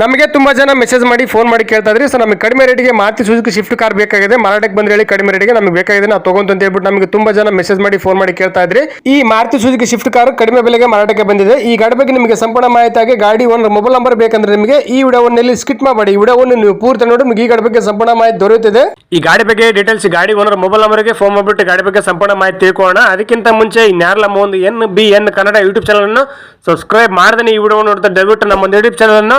ನಮಗೆ ತುಂಬ ಜನ ಮೆಸೇಜ್ ಮಾಡಿ ಫೋನ್ ಮಾಡಿ ಕೇಳ್ತಾ ಇದ್ರಿ. ಸೊ ನಮಗೆ ಕಡಿಮೆ ರೇಟಿಗೆ ಮಾರುತಿ ಸುಜುಕಿ ಶಿಫ್ಟ್ ಕಾರ್ ಬೇಕಾಗಿದೆ. ಮಾರಾಟಕ್ಕೆ ಬಂದ್ರೆ ಹೇಳಿ ಕಡಿಮೆ ರೇಟಿಗೆ ನಮಗೆ ಬೇಕಾಗಿದೆ. ನಾವು ತಗೊಂತ ಹೇಳ್ಬಿಟ್ಟು ನಮಗೆ ತುಂಬ ಜನ ಮೆಸೇಜ್ ಮಾಡಿ ಫೋನ್ ಮಾಡಿ ಕೇಳ್ತಾ ಇದ್ರಿ. ಈ ಮಾರುತಿ ಸುಜುಕಿ ಶಿಫ್ಟ್ ಕಾರ್ ಕಡಿಮೆ ಬೆಲೆಗೆ ಮಾರಾಟಕ್ಕೆ ಬಂದಿದೆ. ಈ ಗಾಡಿ ಬಗ್ಗೆ ನಿಮಗೆ ಸಂಪೂರ್ಣ ಮಾಹಿತಿ ಆಗಿ ಗಾಡಿ ಓನರ್ ಮೊಬೈಲ್ ನಂಬರ್ ಬೇಕಂದ್ರೆ ನಿಮಗೆ ಈ ವಿಡಿಯೋವನ್ನು ಸ್ಕಿಟ್ ಮಾಡಿ. ಈ ವಿಡಿಯೋವನ್ನು ನೀವು ಪೂರ್ತಿ ನೋಡಿ, ನಿಮಗೆ ಈ ಗಾಡಿ ಬಗ್ಗೆ ಸಂಪೂರ್ಣ ಮಾಹಿತಿ ದೊರೆಯುತ್ತದೆ. ಈ ಗಾಡಿ ಬಗ್ಗೆ ಡೀಟೇಲ್ಸ್ ಗಾಡಿ ಓನರ್ ಮೊಬೈಲ್ ನಂಬರ್ಗೆ ಫೋನ್ ಮಾಡಿಬಿಟ್ಟು ಗಾಡಿ ಬಗ್ಗೆ ಸಂಪೂರ್ಣ ಮಾಹಿತಿ ತಿಳ್ಕೊಳ್ಳೋಣ. ಅದಕ್ಕಿಂತ ಮುಂಚೆ ನಮ್ಮ ಒಂದು N B N Kannada YouTube channel ಅನ್ನು ಸಬ್ಸ್ಕ್ರೈಬ್ ಮಾಡ್ದೇ ಈ ವಿಡಿಯೋ ನೋಡ್ತಾ ದಯವಿಟ್ಟು ನಮ್ಮ ಒಂದು ಯೂಟ್ಯೂಬ್ ಚಾನಲ್ ಅನ್ನು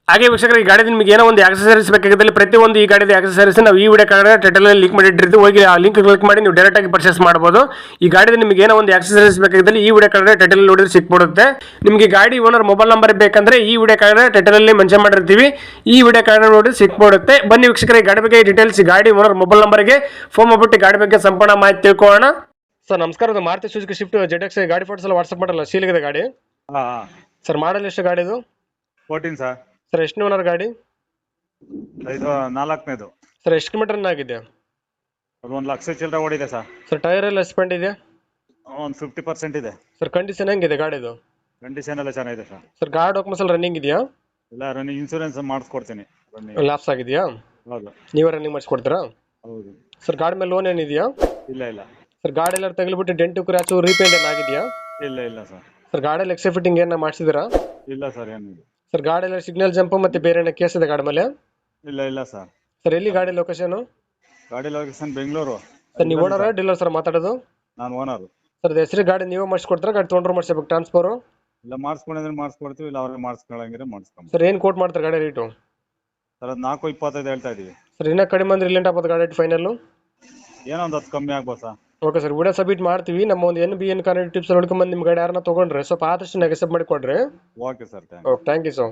ಹಾಗೆ ವೀಕ್ಷಕರು ಈ ಗಾಡಿ ನಿಮಗೆ ಏನೋ ಒಂದು ಆಕ್ಸಸರೀಸ್ ಬೇಕಾಗಿದ್ದಲ್ಲಿ ಪ್ರತಿಯೊಂದು ಈ ಗಾಡಿದ ಆಕ್ಸಸರೀಸ್ ನಾವು ಈ ವಿಡಿಯೋ ಕಾರ್ಡ್ ಟೈಟಲ್ ಲಿಂಕ್ ಮಾಡಿಟ್ಟಿರ್ತೀವಿ. ಹೋಗಿ ಆ ಲಿಂಕ್ ಕ್ಲಿಕ್ ಮಾಡಿ ನೀವು ಡೈರೆಕ್ಟ್ ಆಗಿ ಪರ್ಚೇಸ್ ಮಾಡಬಹುದು ಈ ಗಾಡಿದ ನಿಮಗೆ ಏನೋ ಒಂದು ಆಕ್ಸಸರೀಸ್ ಬೇಕಾಗಿದ್ದಲ್ಲಿ ಈ ವಿಡಿಯೋ ಕಾರ್ಡ್ ಟೈಟಲ್ ನೋಡಿದ್ರೆ ಸಿಕ್ಬಿಡುತ್ತೆ. ನಿಮಗೆ ಗಾಡಿ ಓನರ್ ಮೊಬೈಲ್ ನಂಬರ್ ಬೇಕಂದ್ರೆ ಈ ವಿಡಿಯೋ ಕಾರ್ಡ್ ಟೈಟಲ್ ಅಲ್ಲಿ ಮೆನ್ಷನ್ ಮಾಡಿರ್ತೀವಿ. ಈ ವಿಡಿಯೋ ಕಾರ್ಡ್ ನೋಡಿದ್ರೆ ಸಿಕ್ಬಿಡುತ್ತೆ. ಬನ್ನಿ ವೀಕ್ಷಕರ ಈ ಗಾಡಿ ಬಗ್ಗೆ ಡೀಟೇಲ್ಸ್ ಗಾಡಿ ಓನರ್ ಮೊಬೈಲ್ ನಂಬರ್ಗೆ ಫೋನ್ ಮಾಡ್ಬಿಟ್ಟು ಗಾಡಿ ಬಗ್ಗೆ ಸಂಪೂರ್ಣ ಮಾಹಿತಿ ತಿಳ್ಕೊಳ್ಳೋಣ. ಸರ್ ನಮಸ್ಕಾರ. Maruti Suzuki Swift Z X ಗಾಡಿ ಫೋಟೋಸ್ ಎಲ್ಲ ವಾಟ್ಸಪ್ ಮಾಡಲ್ಲ ಸೀಲಿಗಿದೆ ಗಾಡಿ. ಸರ್ ಮಾಡಲ್ ಎಷ್ಟು ಗಾಡಿದು? ಫೋರ್ಟೀನ್ ಸರ್ ಸರ್ ಎಷ್ಟು ಓನರ್ ಗಾಡಿ? ಇದು ನಾಲ್ಕನೇದು. ಸರ್ ಎಷ್ಟು ಕಿಲೋಮೀಟರ್ ಆಗಿದೆ? ಅದು ಒಂದು ಲಕ್ಷ ಚಿಲ್ಲರೆ ಓಡಿದೆ ಸರ್ ಸರ್ ಟೈರ್ ಎಲ್ಲ ಸ್ಪೆಂಡ್ ಇದೆ? ಒಂದು ಫಿಫ್ಟಿ ಪರ್ಸೆಂಟ್ ಇದೆ. ಸರ್ ಕಂಡೀಷನ್ ಹೆಂಗಿದೆ ಗಾಡಿದು? ಕಂಡೀಷನ್ ಎಲ್ಲ ಚೆನ್ನಾಗಿದೆ ಸರ್ ಸರ್ ಗಾಡಿ ಡಾಕ್ಯುಮೆಂಟ್ಸ್ ಎಲ್ಲ ರನ್ನಿಂಗ್ ಇದೆಯಾ? ಇಲ್ಲ ರನ್ನಿಂಗ್ ಇನ್ಸೂರೆನ್ಸ್ ಮಾಡಿಸ್ಕೊಡ್ತೀನಿ. ಬನ್ನಿ. ಲ್ಯಾಪ್ಸ್ ಆಗಿದೆಯಾ? ಹೌದು. ನೀವೇ ರನ್ನಿಂಗ್ ಮಾಡಿಸ್ಕೊಡ್ತೀರಾ? ಹೌದು. ಸರ್ ಗಾಡಿ ಮೇಲೆ ಲೋನ್ ಏನಿದೆಯಾ? ಇಲ್ಲ ಇಲ್ಲ. ಸರ್ ಗಾಡಿ ಎಲ್ಲ ತಗಲಿಬಿಟ್ಟು ಡೆಂಟು ಕ್ರಾಚು ರೀಪೇಂಟ್ ಏನಾಗಿದೆಯಾ? ಇಲ್ಲ ಇಲ್ಲ ಸರ್ ಸರ್ ಗಾಡಿಯಲ್ಲಿ ಎಕ್ಸ್ಟ್ರಾ ಫಿಟ್ಟಿಂಗ್ ಏನ ಮಾಡಿಸಿದಿರಾ? ಇಲ್ಲ ಸರ್ ಏನಿಲ್ಲ. ಸರ್ ಗಾಡಿ ಎಲ್ಲ ಸಿಗ್ನಲ್ ಜಂಪ್ ಮತ್ತೆ ಬೇರೆ ಏನೋ ಕೇಸ್ ಇದೆ ಗಾಡಿ ಮೇಲೆ? ಇಲ್ಲ ಇಲ್ಲ ಸರ್ ಸರ್ ಎಲ್ಲಿ ಗಾಡಿ ಲೊಕೇಶನ್ ಗಾಡಿ ಲೊಕೇಶನ್ ಬೆಂಗಳೂರು. ಸರ್ ನೀವು ಓನರ್ ಡೀಲರ್ ಸರ್ ಮಾತಾಡೋದು? ನಾನು ಓನರು ಸರ್ ಹೆಸರು ಗಾಡಿ ನೀವೇ ಮಾಡಿಸ್ಕೊಡ್ತೀರಾ? ಗಾಡಿ ತೊಗೊಂಡ್ರು ಮಾಡಿಸ್ಬೇಕು ಟ್ರಾನ್ಸ್ಫರ್ ಇಲ್ಲ ಮಾಡಿಸ್ಕೊಂಡಿದ್ರೆ ಮಾಡಿಸ್ಕೊಡ್ತೀವಿ ಇಲ್ಲ ಅವ್ರಿಗೆ ಮಾಡಿಸ್ಕೊಳಂಗಿದ್ರೆ ಮಾಡ್ಸ್ಕೊಂಡು ಸರ್ ಏನು ಕೋಟ್ ಮಾಡ್ತಾರೆ ಗಾಡಿ ರೇಟು ಸರ್ ಅದು ನಾಲ್ಕು ಇಪ್ಪತ್ತೈದು ಹೇಳ್ತಾ ಇದೀವಿ. ಸರ್ ಇನ್ನೂ ಕಡಿಮೆ ಅಂದ್ರೆ ಇಲ್ಲಿ ಆಗ್ಬೋದು ಗಾಡಿ ಫೈನಲ್ಲು ಏನೋ ಒಂದು ಹತ್ತು ಕಮ್ಮಿ ಆಗ್ಬೋದು? Sir okay sir video submit ಮಾಡ್ತೀವಿ. ನಮ್ಮ ಒಂದು N B N Kannada tips ನೋಡ್ಕೊಂಬಂದು ನಿಮ್ಮ ಗಾಡಿ ಯಾರನ್ನ ತೊಗೊಂಡ್ರೆ ಸ್ವಲ್ಪ ಆದಷ್ಟು ನೆಗೆಸಬ್ ಮಾಡಿ ಕೊಡ್ರಿ okay sir thank okay thank you sir